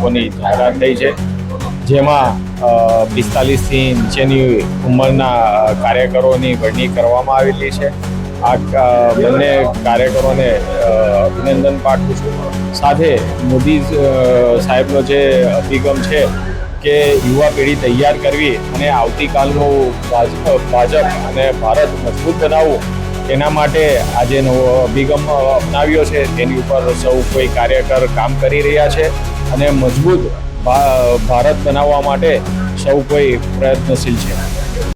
લોકોની જાહેરાત થઈ છે. જેમાં પિસ્તાલીસથી નીચેની ઉંમરના કાર્યકરોની વરણી કરવામાં આવેલી છે. આ બંને કાર્યકરોને અભિનંદન પાઠવું છું. સાથે મોદી સાહેબનો જે અભિગમ છે કે યુવા પેઢી તૈયાર કરવી અને આવતીકાલનું ભાજ- ભાજપ અને ભારત મજબૂત બનાવવું, એના માટે આજે નવો અભિગમ અપનાવ્યો છે. તેની ઉપર સૌ કોઈ કાર્યકર કામ કરી રહ્યા છે. અને મજબૂત ભારત બનાવવા માટે સૌ કોઈ પ્રયત્નશીલ છે.